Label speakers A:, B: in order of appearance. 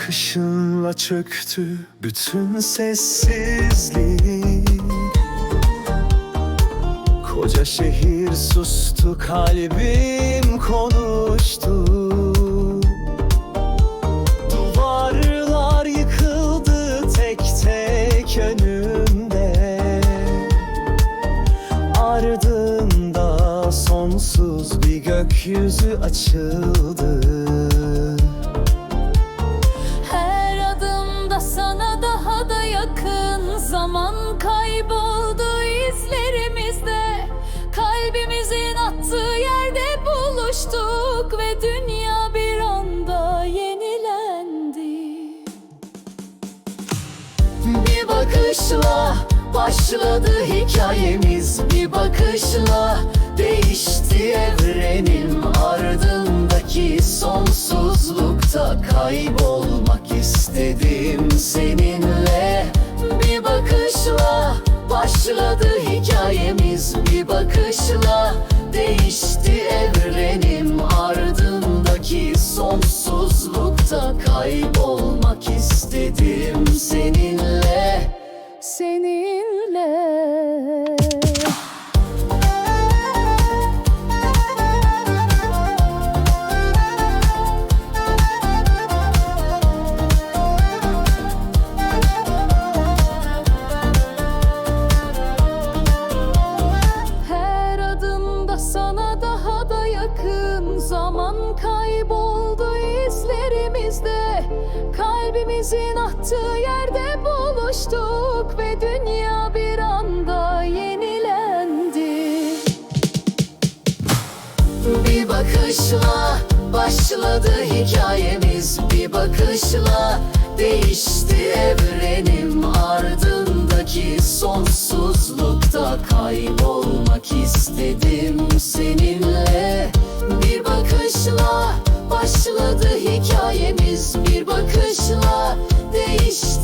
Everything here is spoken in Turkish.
A: bakışınla çöktü bütün sessizlik. Koca şehir sustu kalbim konuştu. Duvarlar yıkıldı tek tek önümde. Ardında sonsuz bir gökyüzü açıldı
B: sana daha da yakın Zaman kayboldu izlerimizde. Kalbimizin attığı yerde buluştuk Ve dünya bir anda yenilendi. Bir bakışla başladı hikayemiz. Bir bakışla değişti evrenim. Ardındaki sonsuzlukta kaybolmak başladı hikayemiz. Bir bakışla değişti evrenim. Ardındaki sonsuzlukta kaybolmak istedim seninle Kalbimizin attığı yerde buluştuk Ve dünya bir anda yenilendi. Bir bakışla başladı hikayemiz. Bir bakışla değişti evrenim. Ardındaki sonsuzlukta kaybolmak istedim seninle. Bir bakışla başladı hikayemiz. Bir bakışla değişti